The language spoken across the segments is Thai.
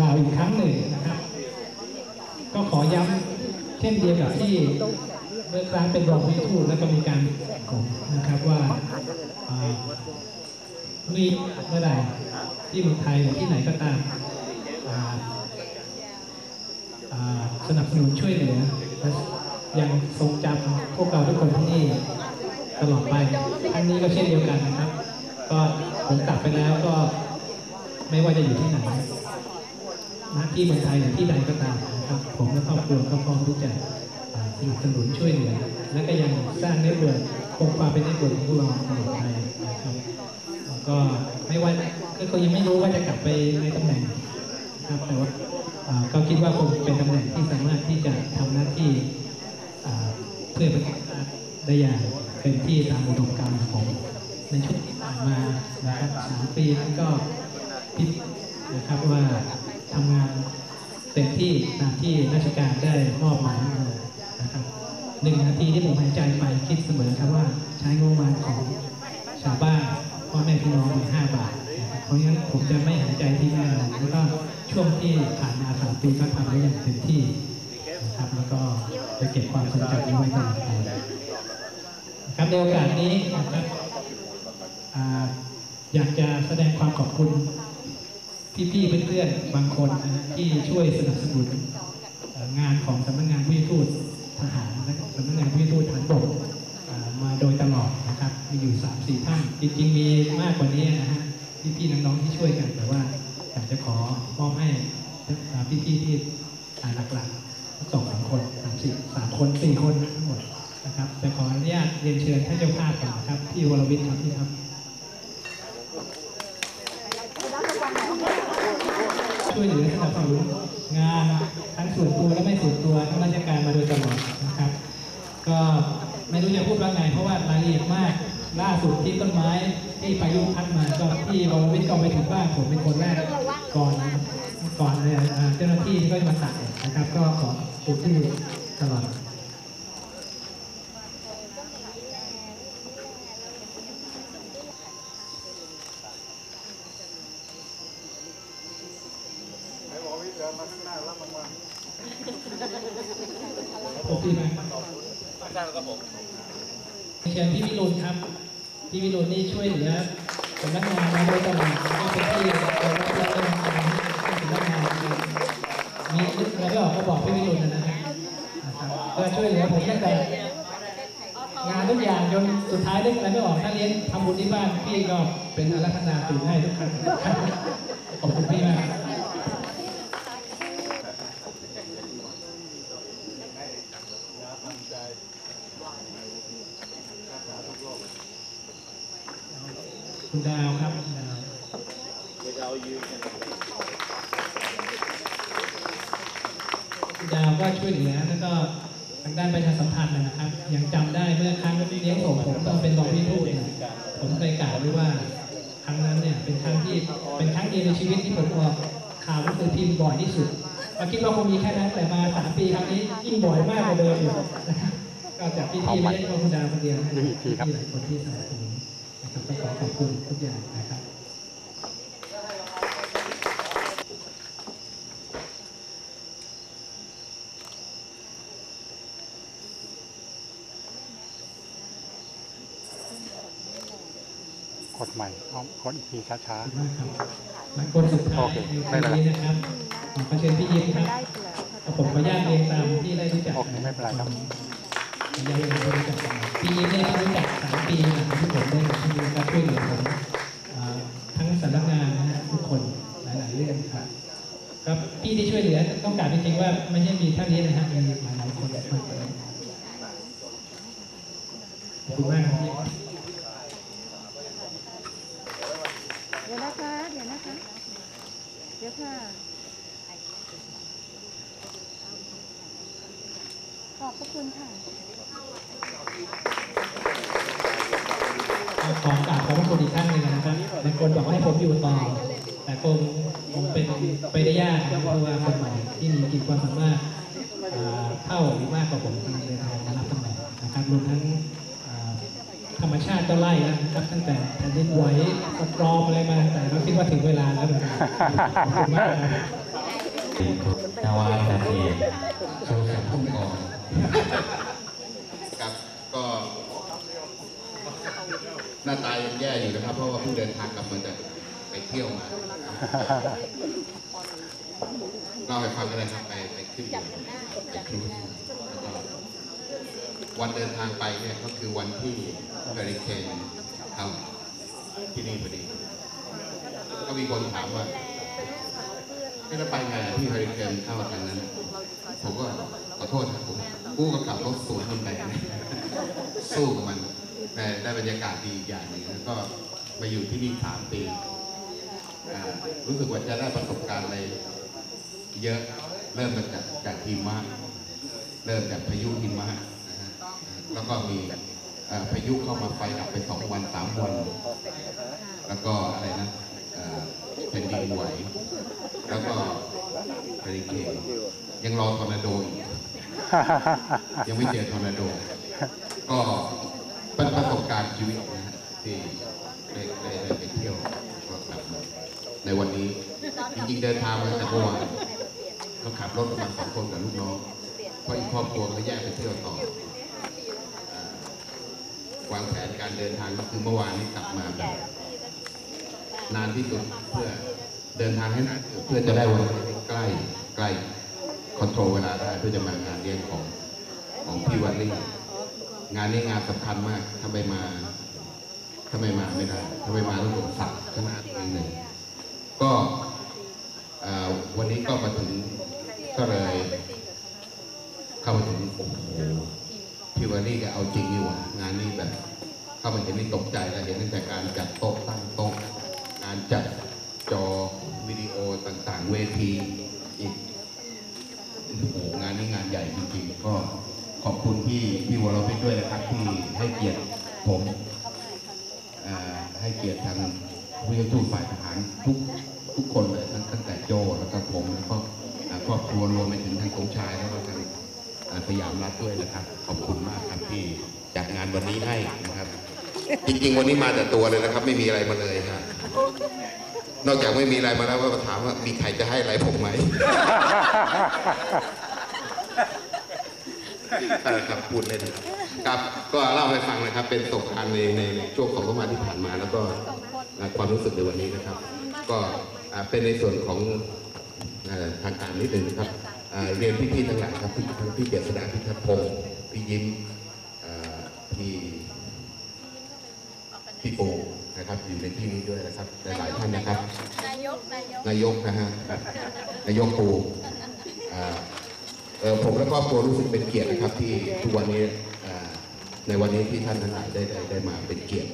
กล่าวอีกครั้งหนึ่งนะครับ ก็ขอย้ำเช่นเดียวกับที่เมื่อครั้งเป็นรองผู้ทูตแล้วก็มีการนะครับว่ามีเมื่อไหร่ที่เมืองไทยหรือที่ไหนก็ตามสนับสนุนช่วยเหลือและยังทรงจำพวกเราทุกคนที่นี่ตลอดไปครั้งนี้ก็เช่นเดียวกันนะครับ ก็ผมกลับไปแล้วก็ไม่ว่าจะอยู่ที่ไหน ณที่เมืองไทยหรือที่ใดก็ตามนะครับ ผมและครอบครัวก็พร้อมที่จะสนับสนุนช่วยเหลือ และก็ยังสร้างเน็ตเวิร์กคงความเป็นเน็ตเวิร์กของพวกเราตลอดไปนะครับแล้วก็ไม่ว่าก็ก็ยังไม่รู้ว่าจะกลับไปในตำแหน่งนะครับแต่ว่าก็คิดว่าคงเป็นตำแหน่งที่สามารถที่จะทำหน้าที่เพื่อประเทศชาติได้อย่างเป็นที่ตามอุดมการณ์ของในช่วงที่ผ่านมานะครับสามปีนั้นก็พิจนะครับว่า ทำงานเต็มที่ตามที่ราชการได้มอบหมายมานะครับหนึ่งนาทีที่ผมหายใจไปคิดเสมอครับว่าใช้งบประมาณของชาวบ้านพ่อแม่พี่น้องมีห้าบาท เพราะงั้นผมจะไม่หายใจที่แน่นอนแล้วก็ช่วงที่ผ่านมาสามปีก็ทำได้อย่างเต็มที่นะครับแล้วก็จะเก็บความทรงจำนี้ไว้ตลอดไปครับในโอกาสนี้นะครับอยากจะแสดงความขอบคุณ พี่ๆเพื่อนๆบางคนนะฮะที่ช่วยสนับสนุนงานของสำนักงานผู้ทูตทหารและสำนักงานผู้ทูตฐานบกมาโดยตลอดนะครับมีอยู่สามสี่ท่านจริงๆมีมากกว่านี้นะฮะพี่ๆน้องๆที่ช่วยกันแต่ว่าอยากจะขอมอบให้อ่พี่ๆที่หลักๆสองสามคนสามสี่สามคนสี่คนทั้งหมดนะครับแต่ขออนุญาตเรียนเชิญท่านเจ้าภาพก่อนครับพี่วรวิทย์ครับพี่ครับ ช่วยเหลือสนับสนุนงานทั้งส่วนตัวและไม่ส่วนตัวทั้งราชการมาโดยตลอดนะครับ ก็ไม่รู้จะพูดว่าไงเพราะว่ารายละเอียดมากล่าสุดที่ต้นไม้ที่พายุพัดมาก็ที่บรวิทย์ก็ไปถึงบ้านผมเป็นคนแรกก่อนก่อนเนี่ยเจ้าหน้าที่ก็มาตัดนะครับ ก็ขอขอบคุณที่ตลอด มอวิทย์เดินมาข้างหน้ารับรางวัลขอบคุณมากครับผมเชิญพี่วิรุณครับ พี่วิรุณนี่ช่วยเหลือสำนักงานมาโดยตลอดก็เป็นที่เราได้รับการทำให้สำนักงานมีนึกอะไรไม่ออกก็บอกพี่วิรุณนะฮะนะครับก็ช่วยเหลือผมตั้งแต่งานทุกอย่างจนสุดท้ายนึกองอะไรไม่ออกถ้าเลี้ยงทำบุญที่บ้านพี่ก็เป็นอารัธนาตื่นให้ทุกครั้งขอบคุณพี่มาก ยาทำใจรักษาทุกโรค คุณดาวครับคุณดาว without you คุณดาวก็ช่วยเหลือแล้วก็ทางด้านประชาสัมพันธ์นะครับ ยังจำได้เมื่อครั้งที่เลี้ยงส่งผมตอนเป็นรองพี่ทูตเนี่ยผมเคยกล่าวไว้ว่าครั้งนั้นเนี่ยเป็นครั้งที่เป็นครั้งเดียวในชีวิตที่ผมออกข่าวหนังสือพิมพ์บ่อยที่สุดเราคิดว่าคงมีแค่นั้นแต่มาสามปีครั้งนี้ยิ่งบ่อยมากกว่าเดิมอยู่นะครับก็จากพี่ๆไม่ใช่แค่คุณดาวคนเดียวนะพี่หลายคนที่สนับสนุน นะครับก็ขอขอบคุณทุกอย่างนะครับกดใหม่เอากดอีกทีช้าขอบคุณมากครับและคนสุดท้ายโอเคในไม่เป็นไรวันนี้นะครับขอเชิญพี่ยิ้มครับผมขออนุญาตเรียนตามที่ได้รู้จักโอเคไม่เป็นไรครับ ขออนุญาตเรียนตามรู้จักปีนี้รู้จักสามปีหลังที่ผมได้ที่มีการช่วยเหลือผมทั้งสำนักงานนะฮะทุกคนหลายๆเรื่องครับครับพี่ที่ช่วยเหลือต้องการจริงๆว่าไม่ใช่มีเท่านี้นะฮะมีหลายๆคนมากเลยขอบคุณมากครับเดี๋ยวนะคะเดี๋ยวนะคะเดี๋ยวค่ะขอบพระคุณค่ะ ขอกราบขอบพระคุณอีกครั้งหนึ่งนะครับบางคนบอกว่าให้ผมอยู่ต่อ แต่คงคงเป็นไปได้ยากเพราะว่าคนใหม่ที่มีขีดความสามารถเท่าหรือมากกว่าผมกำลังเดินทางมารับตำแหน่งนะครับรวมทั้งธรรมชาติก็ไล่นะครับตั้งแต่แผ่นดินไหวสตรอมอะไรมาแต่เราคิดว่าถึงเวลาแล้วเหมือนกันขอบคุณมากครับนาวาอากาศเอกโชว์สัมพุ่งกอง ครับก็หน้าตายังแย่ อยู่นะครับ เพราะว่าเพิ่งเดินทางกลับมาจากไปเที่ยวมาเล่าให้ฟังกันเลยครับไปไปขึ้นเรือไปครูซแล้วก็วันเดินทางไปเนี่ยก็คือวันที่เฮอริเคนเข้าที่นี่พอดี ก็มีคนถามว่าไม่ได้ไปไงอะที่เฮอริเคนเข้าทางนั้น ผมก็ขอโทษนะผมกู้ก็ขับรถสวนมันไปนะสู้กับมันแต่ ได้บรรยากาศดีอีกอย่างหนึ่งแล้วก็มาอยู่ที่นี่สามปีอ่ารู้สึกว่าจะได้ประสบการณ์อะไรเยอะเริ่มมาจากจากหิมะเริ่มจากพายุหิมะนะฮะแล้วก็มีเอ่อพายุเข้ามาไฟดับไปสองวันสามวัน แล้วก็อะไรนะเอ่อแผ่นดินไหว แล้วก็เฮอริเคนยังรอทอร์นาโดอีกยังไม่เจอทอร์นาโด ก็เป็น การชีวิตนะฮะที่ได้ได้ได้ไปเที่ยวก็กลับมาในวันนี้จริงๆเดินทางมาตั้งแต่เมื่อวานเราขับรถมาสองคนกับลูกน้องเพราะอีกครอบครัวเขาแยกไปเที่ยวต่อวางแผนการเดินทางก็คือเมื่อวานนี้กลับมาแบบนานที่สุดเพื่อเดินทางให้นานเพื่อจะได้วันที่ใกล้ใกล้คอนโทรลเวลาได้เพื่อจะมางานเลี้ยงของของพี่วันลี่ งานนี้งานสำคัญมากถ้าไมมาถ้าไมมาไม่ได้ถ้าไมมาต้องโดนสับขนาดนึงหนึ่งก็วันนี้ก็มาถึงก็เลยเข้ามาถึงโอ้โหพี่วารี่ก็เอาจริงนี่หว่างานนี้แบบ เข้ามาเห็นนี่ตกใจแล้วเห็นตั้งแต่การจัดโต๊ะตั้งโต๊ะการจัดจอวิดีโอต่างๆ เวทีอีกโอ้โหงานนี้งานใหญ่จริงๆก็ ขอบคุณพี่พี่วรวิทย์ด้วยนะครับที่ให้เกียรติผมให้เกียรติทางผู้ช่วยทูตฝ่ายทหารทุกทุกคนเลยตั้งตั้งแต่โจแล้วก็ผมแล้วก็ครอบครัวรวมไปถึงทางสมชายแล้วก็ทางสยามรัฐด้วยนะครับ ขอบคุณมากครับที่จัดงานวันนี้ให้นะครับ จริงๆ วันนี้มาแต่ตัวเลยนะครับ ไม่มีอะไรมาเลยครับนอกจากไม่มีอะไรมาแล้วก็ถามว่ามีใครจะให้อะไรผมไหม เออครับพูดเล่นครับก็เล่าให้ฟังนะครับ เป็นประสบการณ์ในในในช่วงของประมาณที่ผ่านมาแล้วก็อ่าความรู้สึกในวันนี้นะครับ ก็อ่าเป็นในส่วนของเอ่อทางการนิดหนึ่งนะครับอ่าเรียนพี่ๆทั้งหลายครับพี่ทั้งพี่เจษดาพี่ทัพพงศ์พี่ยิ้มอ่าพี่ พี่โปนะครับอยู่ในที่นี้ด้วยนะครับหลายๆท่านนะครับ นายกนายก นายกนะฮะ นายกปูอ่าเออ ผมและครอบครัวรู้สึกเป็นเกียรตินะครับที่ทุกวันนี้ในวันนี้ที่ท่านทั้งหลายได้ได้ได้มาเป็นเกียรติ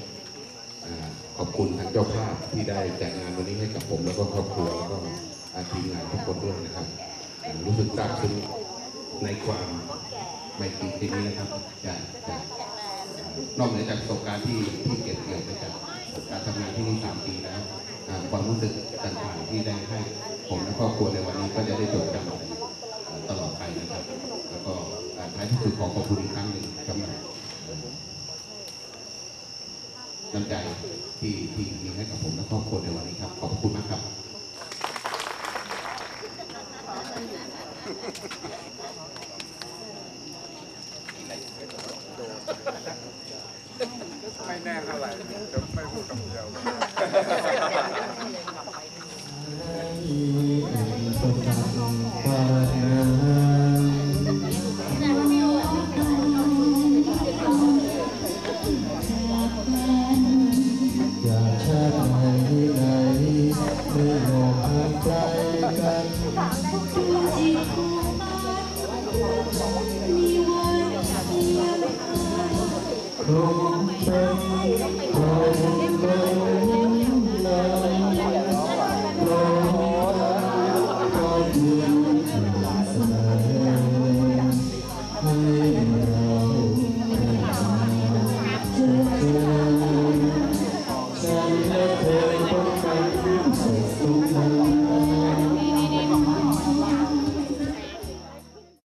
ขอบคุณทางเจ้าภาพที่ได้จัดงานวันนี้ให้กับผมแล้วก็ครอบครัวแล้วก็ทีมงานทุกคนด้วยนะครับ รู้สึกซาบซึ้งในความไมตรีที่นี้นะครับจากจากนอกเหนือจากประสบการณ์ที่ที่เก็บเกี่ยวไปจากการทำงานที่นี่สามปีแล้วความรู้สึกต่างๆที่ได้ให้ผมและครอบครัวในวันนี้ก็จะได้จดจำ ก็อ่ท้ายที่สุดขอขอบคุณอีกครั้งหนึ่งสำหรับน้ำใจที่ที่มีให้กับผมและครอบครัวในวันนี้ครับ ขอบคุณมากครับไม่แน่เท่าไหร่จะไม่พูดคำเดียว ค